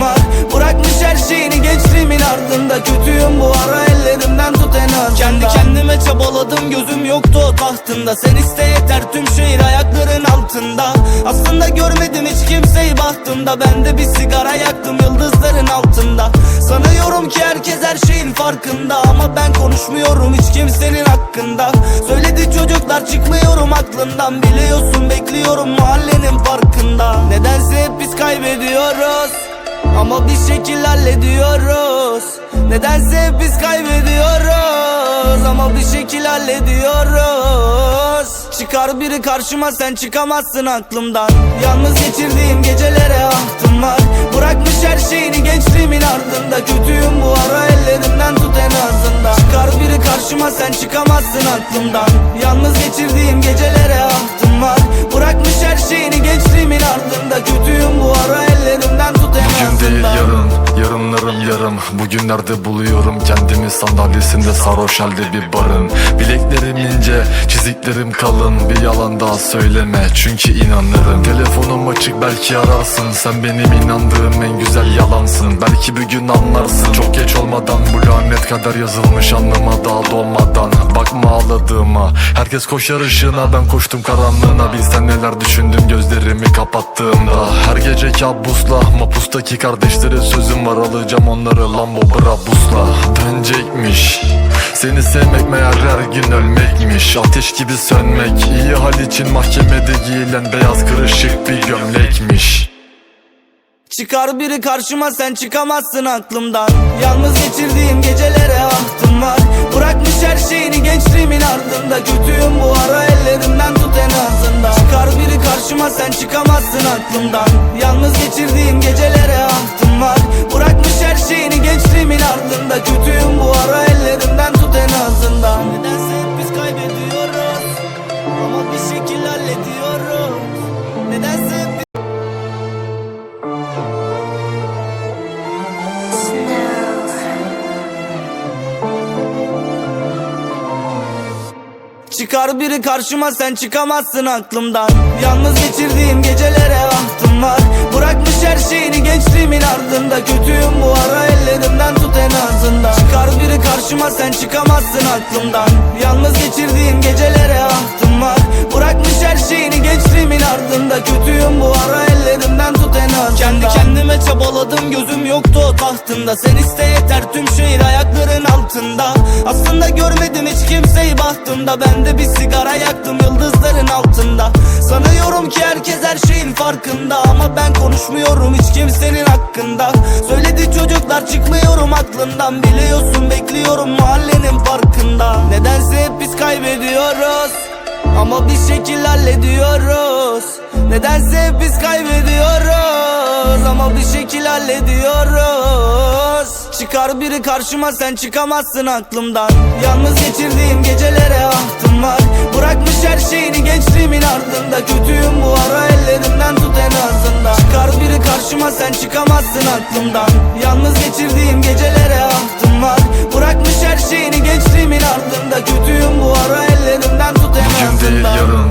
var. Bırakmış her şeyini gençliğimin ardında. Kötüyüm bu ara ellerimden tut en azından. Kendi kendime çabaladım gözüm yoktu o tahtında. Sen iste yeter tüm şehir ayakların altında. Aslında görmedim hiç kimseyi bahtımda Ben de bir sigara yaktım yıldızların altında. Sanıyorum ki herkes her şeyin farkında. Ama ben konuşmuyorum hiç kimsenin hakkında. Söyledi çocuklar çıkmıyorum aklından Biliyorsun bekliyorum mahallenin farkında. Nedense hep biz kaybediyoruz ama bir şekil hallediyoruz. Nedense biz kaybediyoruz. Ama bir şekil hallediyoruz. Çıkar biri karşıma sen çıkamazsın aklımdan. Yalnız geçirdiğim gecelere ahtım var. Bırakmış her şeyini gençliğimin ardında. Kötüyüm bu ara ellerimden tut en azından. Çıkar biri karşıma sen çıkamazsın aklımdan. Yalnız geçirdiğim gecelere ahtım yarın, yarınlarım yarım. Bugünlerde buluyorum kendimi. Sandalyesinde sarhoş halde bir barın. Bileklerim ince, çiziklerim kalın. Bir yalan daha söyleme çünkü inanırım. Telefonum açık belki ararsın. Sen benim inandığım en güzel yalansın. Belki bir gün anlarsın. Çok geç olmadan bu lanet kadar yazılmış anlama daha dolmadan Bakma ağladığıma. Herkes koşar ışığına ben koştum karanlığına. Bilsen neler düşündüm gözlerimi kapattığımda. Her gece kabusla mapustaki kardeşlere sözüm var. Alacağım onları Lambo Brabus'la. Dönecekmiş. Seni sevmek meğer her gün ölmekmiş. Ateş gibi sönmek iyi hal için mahkemede giyilen beyaz kırışık bir gömlekmiş. Çıkar biri karşıma sen çıkamazsın aklımdan. Yalnız geçirdiğim gecelere var. Bırakmış her şeyini gençliğimin ardında. Kötüyüm bu ara ellerimden tut en azından. Çıkar biri karşıma sen çıkamazsın aklımdan. Yalnız geçirdiğim gecelere ahtım var. Bırakmış her şeyini gençliğimin ardında. Kötüyüm bu ara ellerimden tut en azından. Nedense hep biz kaybediyoruz. Ama bir şekil Çıkar biri karşıma sen çıkamazsın aklımdan. Yalnız geçirdiğim gecelere var. Bırakmış her şeyini gençliğimin ardında. Kötüyüm bu ara ellerimden tut en azından. Çıkar biri karşıma sen çıkamazsın aklımdan. Yalnız geçirdiğim gecelere ahtım var. Bırakmış her şeyini gençliğimin ardında. Kötüyüm bu ara ellerimden tut en azından. Kendi kendime çabaladım gözüm yoktu o tahtında. Sen iste yeter tüm şehir ayakların altında. Aslında görmedim hiç kimseyi bahtımda. Ben de bir sigara yaktım yıldızların altında. Sanıyorum ki herkes her şeyin farkında Ama ben konuşmuyorum hiç kimsenin hakkında. Söyledi çocuklar çıkmıyorum aklından Biliyorsun bekliyorum mahallenin farkında. Nedense hep biz kaybediyoruz ama bir şekil hallediyoruz. Nedense hep biz kaybediyoruz Ama bir şekil hallediyoruz. Çıkar biri karşıma sen çıkamazsın aklımdan. Yalnız geçirdiğim gecelere ahtım var. Bırakmış her şeyini gençliğimin ardında. Kötüyüm bu ara ellerimden tut en azından. Çıkar biri karşıma sen çıkamazsın aklımdan. Yalnız geçirdiğim gecelere ahtım var. Bırakmış her şeyini gençliğimin ardında. Kötüyüm bu ara ellerimden tut en azından değil yarın,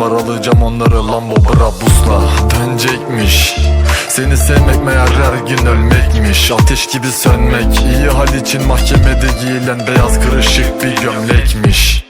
var Alacağım onları. Lambo Brabus'la Dönecekmiş. Seni sevmek meğer her gün ölmekmiş. Ateş gibi sönmek. İyi hal için mahkemede giyilen beyaz kırışık bir gömlekmiş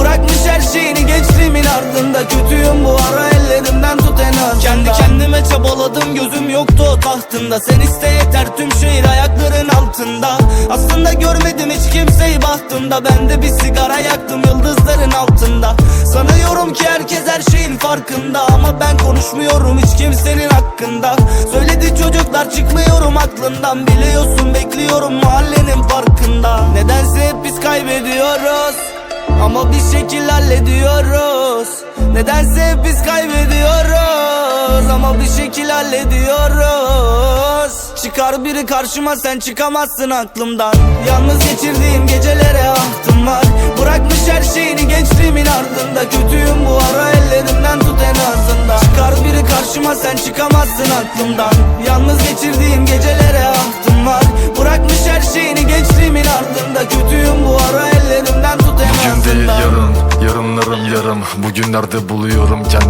Bırakmış her şeyini gençliğimin ardında. Kötüyüm bu ara ellerimden tut en azından. Kendi kendime çabaladım gözüm yoktu o tahtında. Sen iste yeter tüm şehir ayakların altında. Aslında görmedim hiç kimseyi bahtımda Ben de bir sigara yaktım yıldızların altında. Sanıyorum ki herkes her şeyin farkında. Ama ben konuşmuyorum hiç kimsenin hakkında. Söyledi çocuklar çıkmıyorum aklından Biliyorsun bekliyorum mahallenin farkında. Nedense hep biz kaybediyoruz ama bir şekil hallediyoruz. Nedense biz kaybediyoruz. Ama bir şekil hallediyoruz. Çıkar biri karşıma sen çıkamazsın aklımdan. Yalnız geçirdiğim gecelere ahtım var. Bırakmış her şeyini gençliğimin ardında. Kötüyüm bu ara ellerimden tut en azından. Çıkar biri karşıma sen çıkamazsın aklımdan. Yalnız geçirdiğim gecelere ahtım var. Bırakmış her şeyini gençliğimin ardında. Kötüyüm bu ara ellerimden Bugünlerde buluyorum kendimi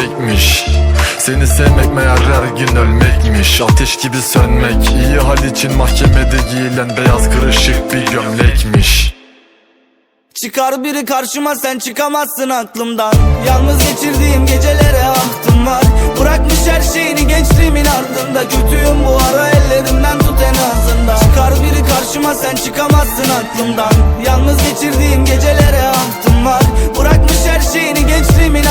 Dönecekmiş seni sevmek meğer her gün ölmekmiş. Ateş gibi sönmek iyi hal için mahkemede giyilen beyaz kırışık bir gömlekmiş. Çıkar biri karşıma sen çıkamazsın aklımdan. Yalnız geçirdiğim gecelere ahtım var. Bırakmış her şeyini gençliğimin ardında. Kötüyüm bu ara ellerimden tut en azından. Çıkar biri karşıma sen çıkamazsın aklımdan. Yalnız geçirdiğim gecelere ahtım var. Bırakmış her şeyini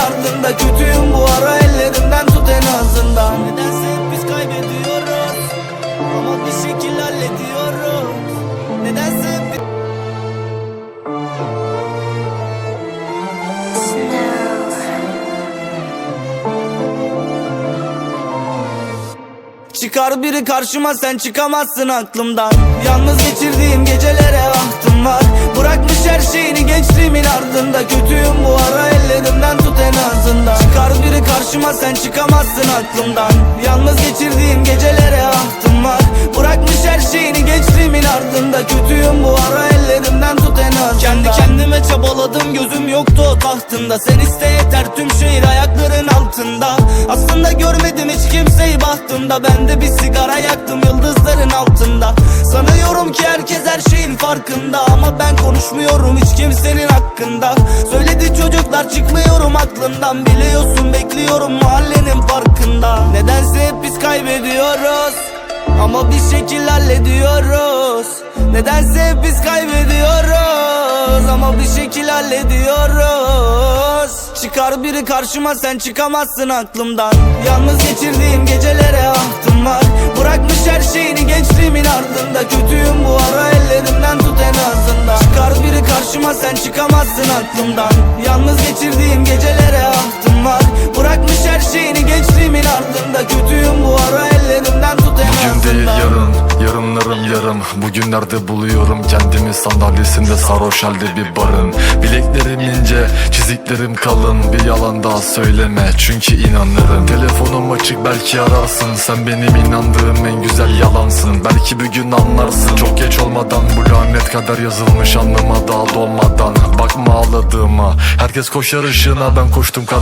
ardında Kötüyüm bu ara ellerimden tut en azından. Nedense hep biz kaybediyoruz Ama bir şekil hallediyoruz. Nedense hep biz Çıkar biri karşıma sen çıkamazsın aklımdan. Yalnız geçirdiğim gecelere ahtım var. Bırakmış her şeyini gençliğimin ardında. Kötüyüm bu ara karşıma sen çıkamazsın aklımdan. Yalnız geçirdiğim gecelere ahtım var. Bırakmış her şeyini gençliğimin ardında Kötüyüm bu ara ellerimden tut en azından. Kendi kendime çabaladım gözüm yoktu o tahtında. Sen iste yeter tüm şehir ayakların altında. Aslında görmedim hiç kimseyi bahtımda. Ben de bir sigara yaktım yıldızların altında. Sanıyorum ki herkes her şeyin farkında. Ama ben konuşmuyorum hiç kimsenin hakkında. Söyledi çocuklar çıkmıyorum aklından Biliyorsun bekliyorum mahallenin farkında. Nedense hep biz kaybediyoruz ama bir şekil hallediyoruz. Nedense biz kaybediyoruz. Ama bir şekil hallediyoruz. Çıkar biri karşıma sen çıkamazsın aklımdan. Yalnız geçirdiğim gecelere ahtım var. Bırakmış her şeyini gençliğimin ardında. Kötüyüm bu ara ellerimden tut en azından. Çıkar biri karşıma sen çıkamazsın aklımdan. Yalnız geçirdiğim gecelere yarım Bugünlerde buluyorum kendimi sandalyesinde sarhoş halde bir barın. Bileklerim ince, çiziklerim kalın Bir yalan daha söyleme çünkü inanırım. Telefonum açık belki ararsın Sen benim inandığım en güzel yalansın. Belki bir gün anlarsın Çok geç olmadan bu lanet kadar yazılmış anlama daha dolmadan. Bakma ağladığıma Herkes koşar ışığına ben koştum karanlığa